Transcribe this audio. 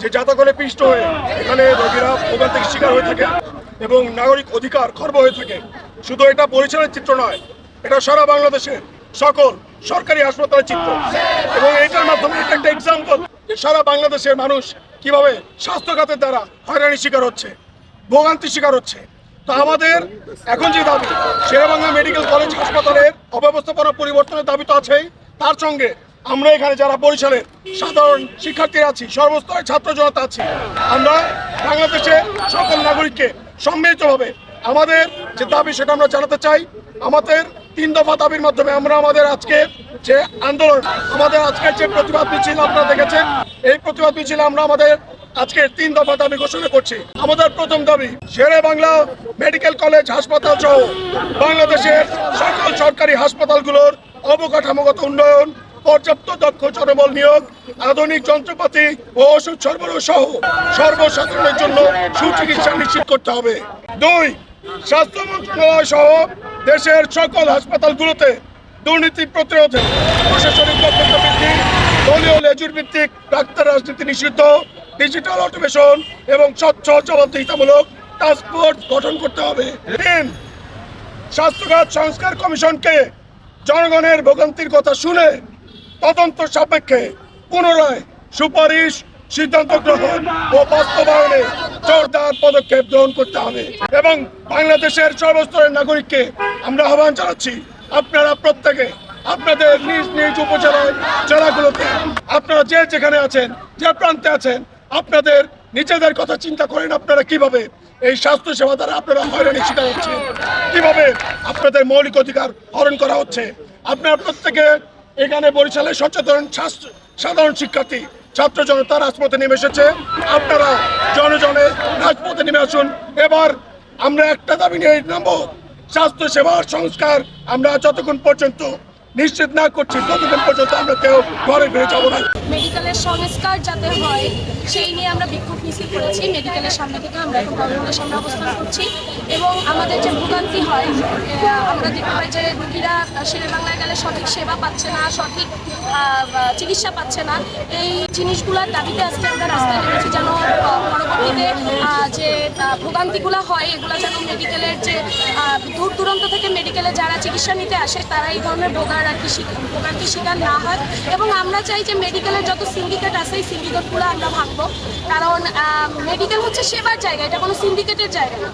যে জাতকলে পিষ্ট হয়ে এখানে রোগীরা ভোগান্তির শিকার হয়ে থাকে এবং নাগরিক অধিকার খর্ব হয়ে থাকে। শুধু এটা বরিশালের চিত্র নয়, এটা সারা বাংলাদেশের সকল সরকারি হাসপাতালের চিত্র। এবং এটার মাধ্যমে এটা একটা এক্সাম্পল যে সারা বাংলাদেশের মানুষ কীভাবে স্বাস্থ্য খাতের দ্বারা হয়রানির শিকার হচ্ছে, ভোগান্তির শিকার হচ্ছে। তো আমাদের এখন যে দাবি, শেরেবাংলা মেডিকেল কলেজ হাসপাতালের অব্যবস্থাপনা পরিবর্তনের দাবি তো আছেই, তার সঙ্গে আমরা এখানে যারা বরিশালের সাধারণ শিক্ষার্থীরা আছি, সর্বস্তরের ছাত্র জনতা আছি, আমরা বাংলাদেশের সকল নাগরিককে সম্মিলিতভাবে আমাদের যে দাবি সেটা আমরা জানাতে চাই, আমাদের তিন দফা দাবির মাধ্যমে আমরা আমাদের আজকে যে আন্দোলন, আমাদের আজকের যে প্রতিবাদ মিছিল আপনারা দেখেছেন, এই প্রতিবাদ মিছিলে আমরা আমাদের আজকের তিন দফা দাবি ঘোষণা করছি। আমাদের প্রথম দাবি, শেরে বাংলা মেডিকেল কলেজ হাসপাতাল সহ বাংলাদেশের সকল সরকারি হাসপাতালগুলোর অবকাঠামোগত উন্নয়ন পর্যাপ্ত দক্ষ জনবল নিয়োগ, আধুনিক যন্ত্রপাতি ও ওষুধ সরবরাহ সহ সর্বসাধারণের জন্য সুচিকিৎসা নিশ্চিত করতে হবে। দুই, স্বাস্থ্য মন্ত্রণালয় সহ দেশের সকল হাসপাতালগুলোতে দুর্নীতি প্রতিরোধে প্রশাসনিক দক্ষতা বৃদ্ধি, দলীয় লেজুর ভিত্তিক ডাক্তার রাজনীতি নিষিদ্ধ, ডিজিটাল অটোমেশন এবং স্বচ্ছ জবাবদিহিতামূলক টাস্ক ফোর্স গঠন করতে হবে। তিন, স্বাস্থ্যখাত সংস্কার কমিশনকে জনগণের ভোগান্তির কথা শুনে তদন্ত সাপেক্ষে পুনরায় সুপারিশ, সিদ্ধান্ত গ্রহণ ও বাস্তবায়নে জোরদার পদক্ষেপ গ্রহণ করতে হবে এবং বাংলাদেশের সর্বস্তরের নাগরিককে আমরা আহ্বান জানাচ্ছি, আপনারা প্রত্যেকে আপনাদের নিজ নিজ উপজেলায় জেলাগুলোতে, আপনারা যে যেখানে আছেন, যে প্রান্তে আছেন, আপনাদের নিজেদের কথা চিন্তা করেন আপনারা কীভাবে এই স্বাস্থ্য সেবা দ্বারা আপনারা হয়রানি শিকার হচ্ছেন, কীভাবে আপনাদের মৌলিক অধিকার হরণ করা হচ্ছে। আপনারা প্রত্যেকে এখানে বরিশালে সচেতন সাধারণ শিক্ষার্থী, ছাত্র জনতা রাজপথে নেমে এসেছে। আপনারা জনজনে রাজপথে নেমে আসুন। এবার আমরা একটা দাবি নিয়ে নামবো। স্বাস্থ্য সেবার সংস্কার আমরা যতক্ষণ পর্যন্ত নিশ্চিত না করছি ততক্ষণ পর্যন্ত আমরা কেউ ঘরে ফিরে যাব না। মেডিকেলের সংস্কার যাতে হয়, সেই নিয়ে আমরা বিক্ষোভ মিছিল করেছি। মেডিকেলের সামনে থেকে আমরা এখন গভর্নমেন্টের সামনে অবস্থান করছি। এবং আমাদের যে ভোগান্তি হয় আমরা দেখতে পাই যে রোগীরা শেরে বাংলায় গেলে সঠিক সেবা পাচ্ছে না, সঠিক চিকিৎসা পাচ্ছে না। এই জিনিসগুলোর দাবিতে আজকে আমরা রাস্তায় নেমেছি যেন পরবর্তীতে যে ভোগান্তিগুলো হয়, এগুলো যেন মেডিকেলের যে দূর দূরান্ত থেকে মেডিকেলে যারা চিকিৎসা নিতে আসে তারা এই ধরনের ভোগার আর কি ভোগান্তির শিকার না হয়। এবং আমরা চাই যে মেডিকেলের যত সিন্ডিকেট আছে, এই সিন্ডিকেটগুলো আমরা ভাববো কারণ মেডিকেল হচ্ছে সেবার জায়গা, এটা কোনো সিন্ডিকেটের জায়গা না।